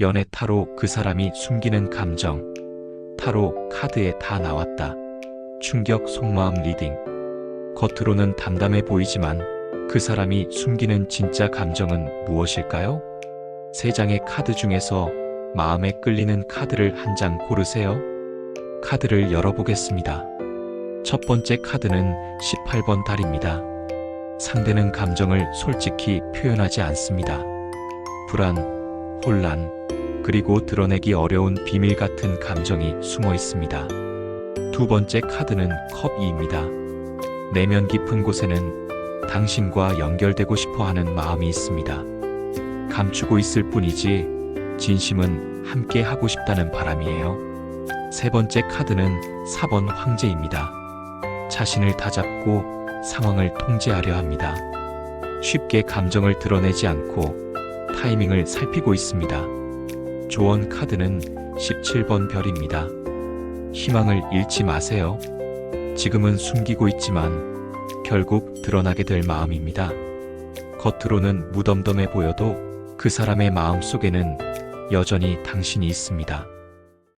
연애 타로 그 사람이 숨기는 감정. 타로 카드에 다 나왔다. 충격 속마음 리딩. 겉으로는 담담해 보이지만 그 사람이 숨기는 진짜 감정은 무엇일까요? 세 장의 카드 중에서 마음에 끌리는 카드를 한 장 고르세요. 카드를 열어보겠습니다. 첫 번째 카드는 18번 달입니다. 상대는 감정을 솔직히 표현하지 않습니다. 불안, 혼란, 그리고 드러내기 어려운 비밀 같은 감정이 숨어 있습니다. 두 번째 카드는 컵 2입니다. 내면 깊은 곳에는 당신과 연결되고 싶어 하는 마음이 있습니다. 감추고 있을 뿐이지 진심은 함께 하고 싶다는 바람이에요. 세 번째 카드는 4번 황제입니다. 자신을 다잡고 상황을 통제하려 합니다. 쉽게 감정을 드러내지 않고 타이밍을 살피고 있습니다. 조언 카드는 17번 별입니다. 희망을 잃지 마세요. 지금은 숨기고 있지만 결국 드러나게 될 마음입니다. 겉으로는 무덤덤해 보여도 그 사람의 마음 속에는 여전히 당신이 있습니다.